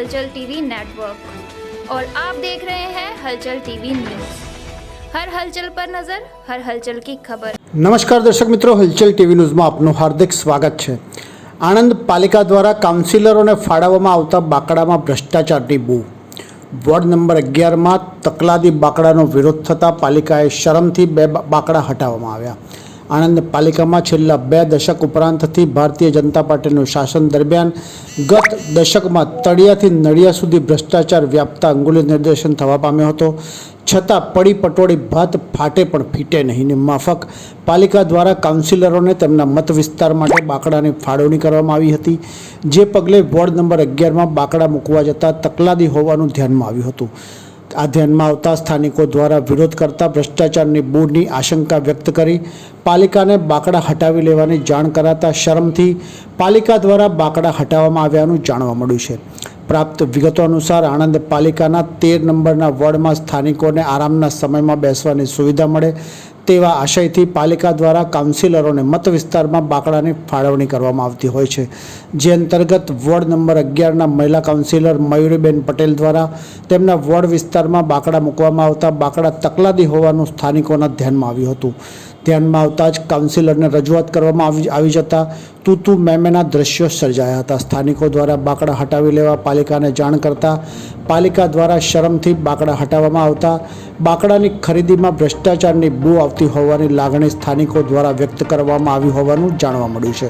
हलचल TV network और आप देख रहे हैं हलचल टीवी न्यूज हर हलचल पर नजर हर हलचल की खबर નમસ્કાર દર્શક મિત્રો હલચલ ટીવી ન્યૂઝમાં આપનું હાર્દિક સ્વાગત છે આણંદ પાલિકા દ્વારા કાઉન્સિલરોને ફાળવવામાં આવતા બાકડામાં ભ્રષ્ટાચારની બૂ વોર્ડ નંબર અગિયારમાં તકલાદી બાકડાનો વિરોધ થતાં પાલિકાએ શરમથી બે બા- બાકડા હટાવવામાં આવ્યા આણંદ પાલિકામાં છેલ્લા બે દશક ઉપરાંતથી ભારતીય જનતા પાર્ટીનું શાસન દરમિયાન ગત દશકમાં તળિયાથી નળિયા સુધી ભ્રષ્ટાચાર વ્યાપતા અંગુલી નિર્દેશન થવા પામ્યો હતો. છતાં પડી પટોળી ભાત ફાટે પણ ફીટે નહીં ને માફક. પાલિકા દ્વારા કાઉન્સિલરોને તેમના મત વિસ્તાર માટે બાકડાની ફાળવણી કરવામાં આવી હતી. જે પગલે વોર્ડ નંબર અગિયારમાં બાકડા મૂકવા જતાં તકલાદી હોવાનું ધ્યાનમાં આવ્યું હતું. આ ધ્યાનમાં આવતા સ્થાનિકો દ્વારા વિરોધ કરતા ભ્રષ્ટાચારની બૂરની આશંકા વ્યક્ત કરી પાલિકાને બાકડા હટાવી લેવાની જાણ કરાતા શરમથી પાલિકા દ્વારા બાકડા હટાવવામાં આવ્યાનું જાણવા મળ્યું છે. પ્રાપ્ત વિગતો અનુસાર આણંદ પાલિકાના તેર નંબરના વોર્ડમાં સ્થાનિકોને આરામના સમયમાં બેસવાની સુવિધા મળે તેવા આશયથી પાલિકા દ્વારા કાઉન્સિલરોને મત વિસ્તારમાં બાકડાની ફાળવણી કરવામાં આવતી હોય છે. જે અંતર્ગત વોર્ડ નંબર અગિયારના મહિલા કાઉન્સિલર મયુરીબેન પટેલ દ્વારા તેમના વોર્ડ વિસ્તારમાં બાકડા મૂકવામાં આવતા બાકડા તકલાદી હોવાનું સ્થાનિકોના ધ્યાનમાં આવ્યું હતું. ધ્યાનમાં આવતા જ કાઉન્સિલરને રજૂઆત કરવામાં આવી આવી જતા તું તું મેમેના દ્રશ્યો સર્જાયા હતા. સ્થાનિકો દ્વારા બાકડા હટાવી લેવા પાલિકાને જાણ કરતા પાલિકા દ્વારા શરમથી બાકડા હટાવવામાં આવતા બાકડાની ખરીદીમાં ભ્રષ્ટાચારની બૂ આવતી હોવાની લાગણી સ્થાનિકો દ્વારા વ્યક્ત કરવામાં આવી હોવાનું જાણવા મળ્યું છે.